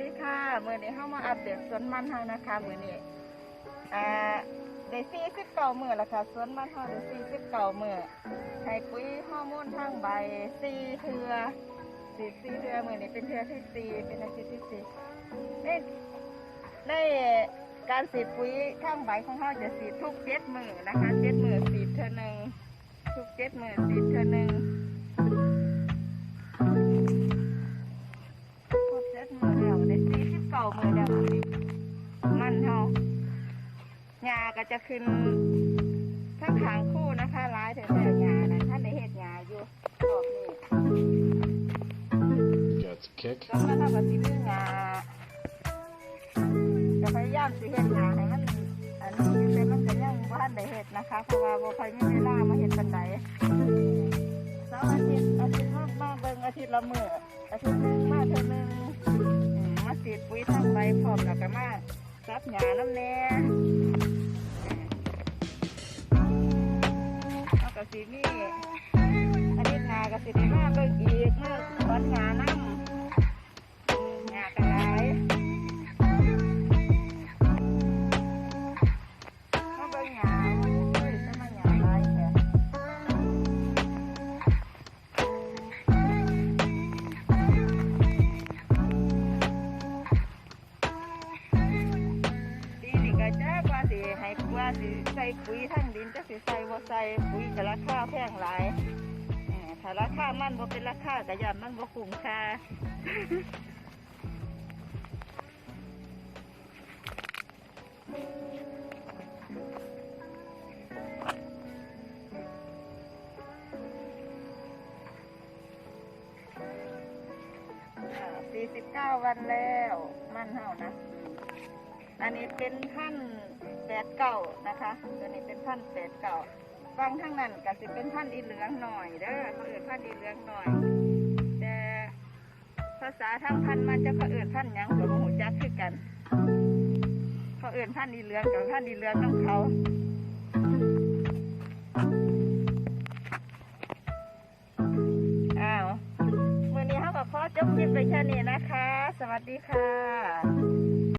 ดีค่ะมื้อนี้เฮามาอัปเดตสวนมันเฮานะคะมื้อนี้อ่าได้49มื้อล้วค่ะสวนมันเฮาได้49มื้อให้ปุ๋ยฮอร์โมนทางใบ4เทือสี่สี่เทือมื้อนี้เป็นเทือที่สี่เป็นอาทิตย์ที่สี่ได้ได้การสีดปุ๋ยข้างใบของเฮาจะสีดทุกเจ็ดมือนะคะเจ็ดมือสีดเทือหนึ่งทุกเจ็ดมือสีดเทือหนึ่ง ก็จะขึ้นทั้งขางคู่นะคะร้ายแต่แต่หญ้านะท่านได้เห็ดหญ้าอยู่รอบนี้ Got the kick. ก็มาทำกับสิเรื่องหญ้าจะพยายามสิเห็ดหญ้าให้มันอันนี้อยู่แต่มันก็ยังบ่ทันได้เห็ดนะคะ เพราะว่าบ่ค่อยมีเวลามาเห็ดปันใดเสาร์อาทิตย์อาทิตย์มามาเบิ่งอาทิตย์ละมื้ออาทิตย์หนึงมาเท่านึงอืมมาสีดปุ๋ยทางใบพร้อมแล้วก็มาซับหญ้าน้ำแน่ เอากระสีมีอันนี้หญ้าก็สิได้มาเบิ่งอีก ให้กว่าสิใส่ปุ๋ยทั้งดินจะสิใส่บ่ใส่ปุ๋ยก็ราคาแพงหลายเอ่อถ้าราคามันบ่เป็นราคากะยานมันบ่คุ้มค่าสี่สิบเก้าวันแล้ว มันเฮานะ อันนี้เป็นพันแปดเก้านะคะตัวนี้เป็นพันแปดเก้าฟังทั้งนั้นก็สิเป็นพันอีเหลืองหน่อยเด้อเขาเอื่นพันอีเหลืองหน่อย แต่ภาษาทางพันมันจะเขาเอื่นพันธุ์หยังกับหูจักคือกัน เขาเอื่นพันอีเหลืองกับพันอีเหลืองของเขาอ้าวมื่อนี้เขาก็ขอจบคลิปไปแค่นี้นะคะ สวัสดีค่ะ